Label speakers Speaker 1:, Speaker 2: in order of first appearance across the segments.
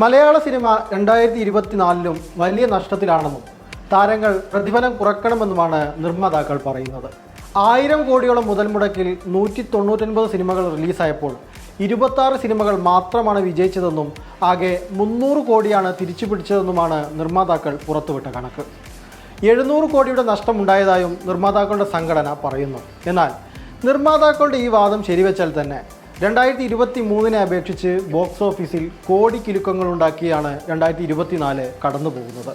Speaker 1: മലയാള cinema രണ്ടായിരത്തി ഇരുപത്തിനാലിലും വലിയ നഷ്ടത്തിലാണെന്നും താരങ്ങൾ പ്രതിഫലം കുറക്കണമെന്നുമാണ് നിർമ്മാതാക്കൾ പറയുന്നത്. ആയിരം കോടിയോളം മുതൽ മുടക്കിൽ നൂറ്റി തൊണ്ണൂറ്റൊൻപത് സിനിമകൾ റിലീസായപ്പോൾ ഇരുപത്താറ് സിനിമകൾ മാത്രമാണ് വിജയിച്ചതെന്നും ആകെ മുന്നൂറ് കോടിയാണ് തിരിച്ചു പിടിച്ചതെന്നുമാണ് നിർമ്മാതാക്കൾ പുറത്തുവിട്ട കണക്ക്. എഴുന്നൂറ് കോടിയുടെ നഷ്ടമുണ്ടായതായും നിർമ്മാതാക്കളുടെ സംഘടന പറയുന്നു. എന്നാൽ നിർമ്മാതാക്കളുടെ ഈ വാദം ശരിവെച്ചാൽ തന്നെ രണ്ടായിരത്തി ഇരുപത്തി മൂന്നിനെ അപേക്ഷിച്ച് ബോക്സ് ഓഫീസിൽ കോടി കിലുക്കങ്ങൾ ഉണ്ടാക്കിയാണ് രണ്ടായിരത്തി ഇരുപത്തിനാല് കടന്നു പോകുന്നത്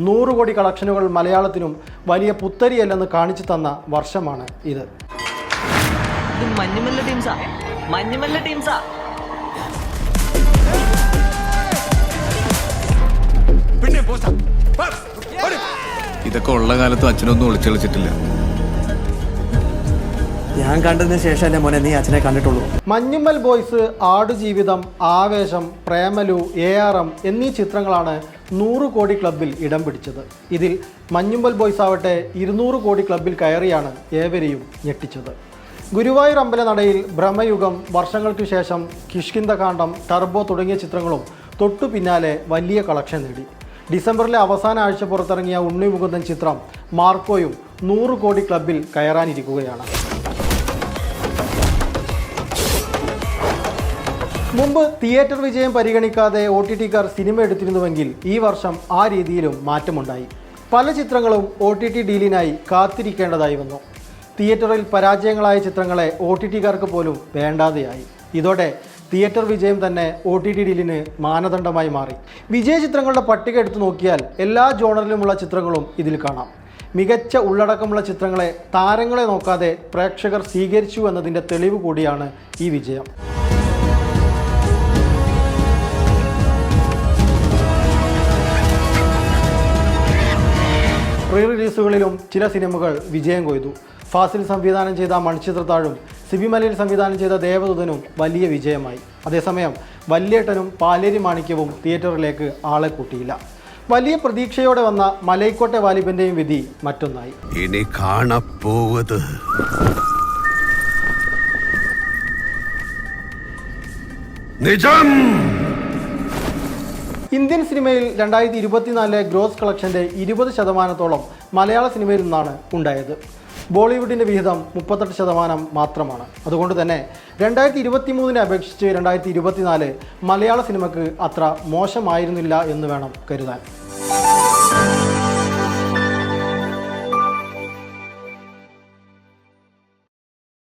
Speaker 1: നൂറ് കോടി കളക്ഷനുകൾ മലയാളത്തിനും വലിയ പുത്തരിയല്ലെന്ന് കാണിച്ചു തന്ന വർഷമാണ് ഇത്.
Speaker 2: ഇതൊക്കെ ഉള്ള കാലത്ത് അച്ഛനൊന്നും ഒളിച്ചളിച്ചിട്ടില്ല
Speaker 3: ഞാൻ കണ്ടതിന് ശേഷമല്ലേ മോനെ നീ അച്ഛനെ കണ്ടിട്ടുള്ളൂ.
Speaker 1: മഞ്ഞുമ്മൽ ബോയ്സ് ആടുജീവിതം ആവേശം പ്രേമലു എ ആർ എം എന്നീ ചിത്രങ്ങളാണ് നൂറ് കോടി ക്ലബിൽ ഇടം പിടിച്ചത്. ഇതിൽ മഞ്ഞുമ്മൽ ബോയ്സ് ആവട്ടെ ഇരുന്നൂറ് കോടി ക്ലബിൽ കയറിയാണ് ഏവരെയും ഞെട്ടിച്ചത്. ഗുരുവായൂർ അമ്പലനടയിൽ ഭ്രമയുഗം വർഷങ്ങൾക്ക് ശേഷം കിഷ്കിന്ദകാന്ഡം ടർബോ തുടങ്ങിയ ചിത്രങ്ങളും തൊട്ടു പിന്നാലെ വലിയ കളക്ഷൻ നേടി. ഡിസംബറിലെ അവസാന ആഴ്ച പുറത്തിറങ്ങിയ ഉണ്ണിമുകുന്ദൻ ചിത്രം മാർക്കോയും നൂറ് കോടി ക്ലബിൽ കയറാനിരിക്കുകയാണ്. മുമ്പ് തിയേറ്റർ വിജയം പരിഗണിക്കാതെ ഒ ടി ടിക്കാർ സിനിമ എടുത്തിരുന്നുവെങ്കിൽ ഈ വർഷം ആ രീതിയിലും മാറ്റമുണ്ടായി. പല ചിത്രങ്ങളും ഒ ടി ടി ഡീലിനായി കാത്തിരിക്കേണ്ടതായി വന്നു. തിയേറ്ററിൽ പരാജയങ്ങളായ ചിത്രങ്ങളെ ഒ ടി ടിക്കാർക്ക് പോലും വേണ്ടാതെയായി. ഇതോടെ തിയേറ്റർ വിജയം തന്നെ ഒ ടി ടി ഡീലിന് മാനദണ്ഡമായി മാറി. വിജയ ചിത്രങ്ങളുടെ പട്ടിക എടുത്തു നോക്കിയാൽ എല്ലാ ജോണറിലുമുള്ള ചിത്രങ്ങളും ഇതിൽ കാണാം. മികച്ച ഉള്ളടക്കമുള്ള ചിത്രങ്ങളെ താരങ്ങളെ നോക്കാതെ പ്രേക്ഷകർ സ്വീകരിച്ചു എന്നതിന്റെ തെളിവ് കൂടിയാണ് ഈ വിജയം. പ്രീ റിലീസുകളിലും ചില സിനിമകൾ വിജയം കൊയ്തു. ഫാസിൽ സംവിധാനം ചെയ്ത മൺചിത്രത്താഴും സിബി മലയിൽ സംവിധാനം ചെയ്ത ദേവദൂതനും വലിയ വിജയമായി. അതേസമയം വല്യേട്ടനും പാലേരി മാണിക്യവും തിയേറ്ററിലേക്ക് ആളെ കൂട്ടിയില്ല. വലിയ പ്രതീക്ഷയോടെ വന്ന മലൈക്കോട്ടെ വാലിബന്റെയും വിധി മറ്റൊന്നായി.
Speaker 2: ഇനി കാണപ്പോവത് നിജം!
Speaker 1: ഇന്ത്യൻ സിനിമയിൽ രണ്ടായിരത്തി ഇരുപത്തിനാലിലെ ഗ്രോസ് കളക്ഷന്റെ ഇരുപത് ശതമാനത്തോളം മലയാള സിനിമയിൽ നിന്നാണ് ഉണ്ടായത്. ബോളിവുഡിന്റെ വിഹിതം മുപ്പത്തെട്ട് ശതമാനം മാത്രമാണ്. അതുകൊണ്ട് തന്നെ രണ്ടായിരത്തി ഇരുപത്തി മൂന്നിനെ അപേക്ഷിച്ച് രണ്ടായിരത്തി ഇരുപത്തിനാല് മലയാള സിനിമയ്ക്ക് അത്ര മോശമായിരുന്നില്ല എന്ന് വേണം കരുതാൻ.